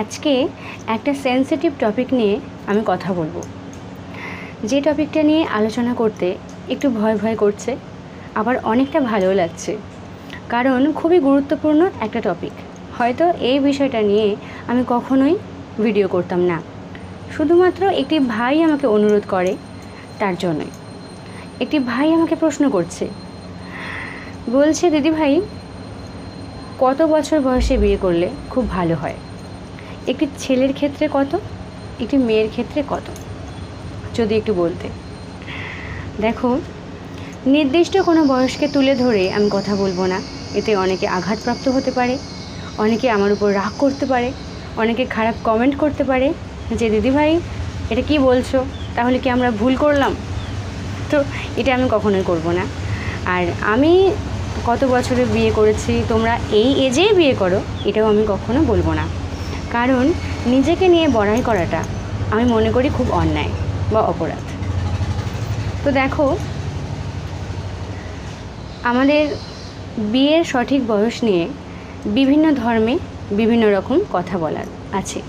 আজকে একটা sensitive topic নিয়ে আমি কথা বলব। যে টপিকটা নিয়ে আলোচনা করতে একটু ভয় ভয় করছে, আবার অনেকটা ভালোও লাগছে। কারণ খুবই গুরুত্বপূর্ণ একটা টপিক হয়তো এই বিষয়টা নিয়ে আমি কখনোই ভিডিও করতাম না। শুধুমাত্র একটি ভাই আমাকে অনুরোধ করে তার জন্যই। একটি ভাই আমাকে প্রশ্ন করছে, বলছে দিদি ভাই কত বছর বয়সে বিয়ে করলে খুব ভালো হয়? একটি ছেলের ক্ষেত্রে কত? একটি মেয়ের ক্ষেত্রে কত? যদি একটু বলতে। দেখো, নির্দিষ্ট কোনো বয়সকে তুলে ধরে আমি কথা বলব না। এতে অনেকে আঘাতপ্রাপ্ত হতে পারে, অনেকে আমার উপর রাগ করতে পারে, অনেকে খারাপ কমেন্ট করতে পারে যে, দিদিভাই, এটা কি বলছো? তাহলে কি আমরা ভুল করলাম? তো এটা আমি কখনোই করব না। আর আমি কত বছরে বিয়ে করেছি, তোমরা এই এজেই বিয়ে করো, এটাও আমি কখনো বলব না। কারণ নিজেকে নিয়ে বড়াই করাটা আমি মনে করি খুব অন্যায় বা অপরাধ। তো দেখো, আমাদের বিয়ের সঠিক বয়স নিয়ে বিভিন্ন ধর্মে বিভিন্ন রকম কথা বলার আছে।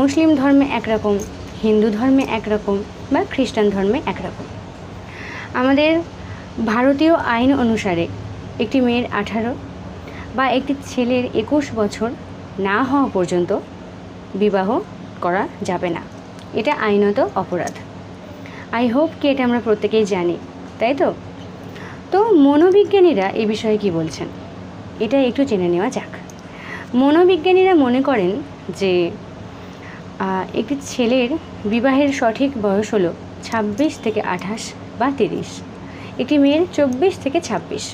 মুসলিম ধর্মে একরকম, হিন্দু ধর্মে একরকম বা খ্রিস্টান ধর্মে একরকম। আমাদের ভারতীয় আইন অনুসারে একটি মেয়ের আঠারো বা একটি ছেলের একুশ বছর না হওয়া পর্যন্ত বিবাহ করা যাবে না। এটা আইনত অপরাধ। আই হোপ কি এটা আমরা প্রত্যেকেই জানি, তাই তো? তো মনোবিজ্ঞানীরা এই বিষয়ে কি বলছেন? এটা একটু জেনে নেওয়া যাক। মনোবিজ্ঞানীরা মনে করেন যে একটি ছেলের বিবাহের সঠিক বয়স হলো ছাব্বিশ থেকে আঠাশ বা তিরিশ। একটি মেয়ের চব্বিশ থেকে ছাব্বিশ।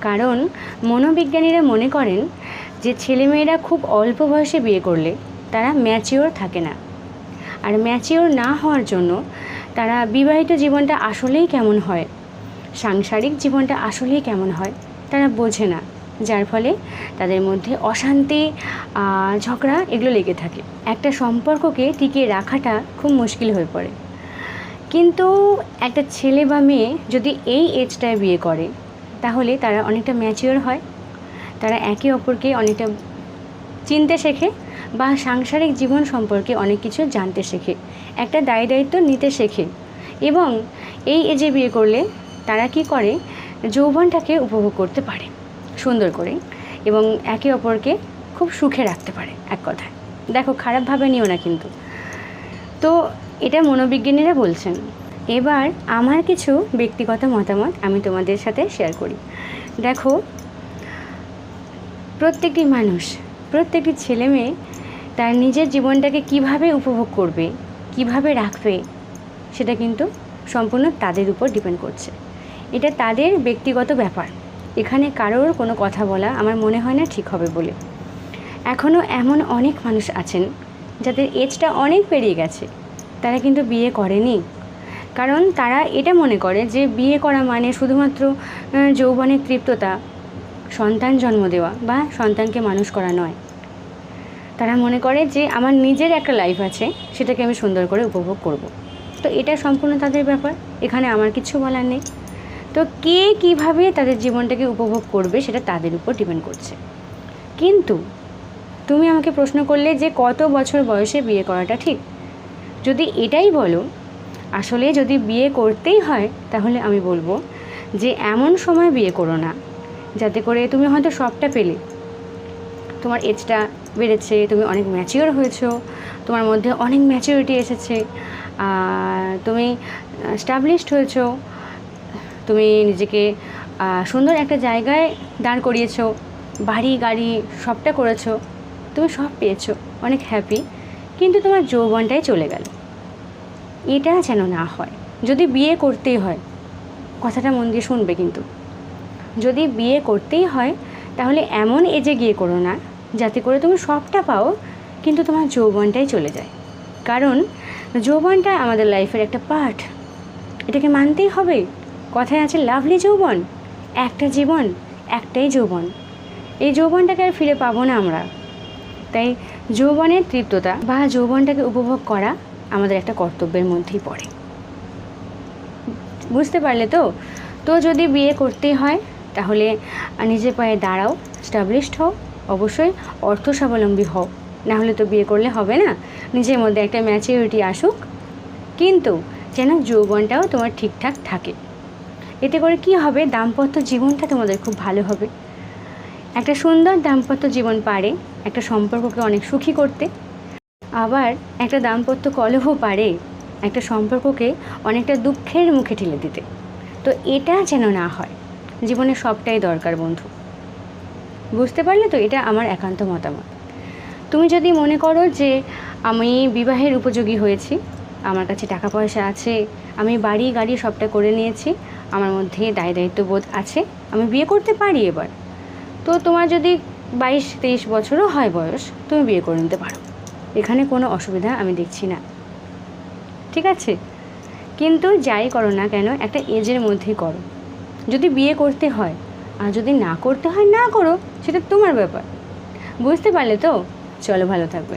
কারণ মনোবিজ্ঞানীরা মনে করেন যে ছেলেমেয়েরা খুব অল্প বয়সে বিয়ে করলে তারা ম্যাচিওর থাকে না। আর ম্যাচিওর না হওয়ার জন্য তারা বিবাহিত জীবনটা আসলেই কেমন হয়, সাংসারিক জীবনটা আসলেই কেমন হয় তারা বোঝে না, যার ফলে তাদের মধ্যে অশান্তি ঝগড়া এগুলো লেগে থাকে। একটা সম্পর্ককে টিকিয়ে রাখাটা খুব মুশকিল হয়ে পড়ে। কিন্তু একটা ছেলে বা মেয়ে যদি এই এজটায় বিয়ে করে তাহলে তারা অনেকটা ম্যাচিওর হয়। তারা একে অপরকে অনেকটা চিনতে শেখে বা সাংসারিক জীবন সম্পর্কে অনেক কিছু জানতে শেখে, একটা দায় দায়িত্ব নিতে শেখে। এবং এই এজে বিয়ে করলে তারা কি করে? যৌবনটাকে উপভোগ করতে পারে সুন্দর করে এবং একে অপরকে খুব সুখে রাখতে পারে এক কথায়। দেখো, খারাপভাবে নিও না কিন্তু। তো এটা মনোবিজ্ঞানীরা বলছেন এবার আমার কিছু ব্যক্তিগত মতামত আমি তোমাদের সাথে শেয়ার করি। দেখো, প্রত্যেকটি মানুষ, প্রত্যেকটি ছেলে মেয়ে তার নিজের জীবনটাকে কীভাবে উপভোগ করবে, কীভাবে রাখবে, সেটা কিন্তু সম্পূর্ণ তাদের উপর ডিপেন্ড করছে। এটা তাদের ব্যক্তিগত ব্যাপার। এখানে কারোর কোনো কথা বলা আমার মনে হয় না ঠিক হবে বলে। এখনও এমন অনেক মানুষ আছেন যাদের এজটা অনেক পেরিয়ে গেছে। তারা কিন্তু বিয়ে করেনি। কারণ তারা এটা মনে করে যে বিয়ে করা মানে শুধুমাত্র যৌবনের তৃপ্ততা, সন্তান জন্ম দেওয়া বা সন্তানকে মানুষ করা নয়। তারা মনে করে যে আমার নিজের একটা লাইফ আছে, সেটাকে আমি সুন্দর করে উপভোগ করব। তো এটা সম্পূর্ণ তাদের ব্যাপার, এখানে আমার কিছু বলার নেই। তো কে কীভাবে তাদের জীবনটাকে উপভোগ করবে সেটা তাদের উপর ডিপেন্ড করছে। কিন্তু তুমি আমাকে প্রশ্ন করলে যে কত বছর বয়সে বিয়ে করাটা ঠিক? যদি এটাই বলো আসলে যদি বিয়ে করতেই হয়, তাহলে আমি বলব যে এমন সময় বিয়ে করো না। যাতে করে তুমি হয়তো সবটা পেলে। তোমার এজটা বেড়েছে, তুমি অনেক ম্যাচিওর হয়েছো, তোমার মধ্যে অনেক ম্যাচিউরিটি এসেছে তুমি স্টাবলিশড হয়েছো, তুমি নিজেকে সুন্দর একটা জায়গায় দাঁড় করিয়েছো, বাড়ি, গাড়ি সবটা করেছ, তুমি সব পেয়েছ, অনেক হ্যাপি কিন্তু তোমার যৌবনটাই চলে গেল। এটা যেন না হয়। যদি বিয়ে করতেই হয়, কথাটা মন দিয়ে শুনবে কিন্তু। যদি বিয়ে করতেই হয়, তাহলে এমন এজে গিয়ে করো না, যাতে করে তুমি সবটা পাও, কিন্তু তোমার যৌবনটাই চলে যায়। কারণ, যৌবনটা আমাদের লাইফের একটা পার্ট। এটাকে মানতেই হবে, কথায় আছে লাভলি যৌবন, একটা জীবন, একটাই যৌবন। এই যৌবনটাকে আর ফিরে পাবো না আমরা। তাই যৌবনের তৃপ্ততা বা যৌবনটাকে উপভোগ করা আমাদের একটা কর্তব্যের মধ্যেই পড়ে। বুঝতে পারলে তো? তো যদি বিয়ে করতেই হয়, তাহলে নিজের পায়ে দাঁড়াও স্টাবলিশড হও, অবশ্যই অর্থ স্বাবলম্বী হও। না হলে তো বিয়ে করলে হবে না। নিজের মধ্যে একটা ম্যাচিউরিটি আসুক। কিন্তু যেন যৌবনটাও তোমার ঠিকঠাক থাকে। এতে করে কি হবে? দাম্পত্য জীবনটা তোমাদের খুব ভালো হবে। একটা সুন্দর দাম্পত্য জীবন পারে, একটা সম্পর্ককে অনেক সুখী করতে। আবার একটা দাম্পত্য কলহ পারে একটা সম্পর্ককে অনেকটা দুঃখের মুখে ঠেলে দিতে। তো এটা যেন না হয়, জীবনে সবটাই দরকার বন্ধু। বুঝতে পারলে তো এটা আমার একান্ত মতামত। তুমি যদি মনে করো যে আমি বিবাহের উপযোগী হয়েছি, আমার কাছে টাকা পয়সা আছে, আমি বাড়ি গাড়ি সবটা করে নিয়েছি, আমার মধ্যে দায় দায়িত্ববোধ আছে, আমি বিয়ে করতে পারি এবার। তো তোমার যদি বাইশ তেইশ বছরও হয় বয়স, তুমি বিয়ে করে নিতে পারো। এখানে কোনো অসুবিধা আমি দেখছি না। ঠিক আছে? কিন্তু যাই করো না কেন, একটা এজের মধ্যেই করো। যদি বিয়ে করতে হয়, আর যদি না করতে হয়, না করো, সেটা তোমার ব্যাপার। বুঝতে পারলে তো? চলো ভালো থাকবে।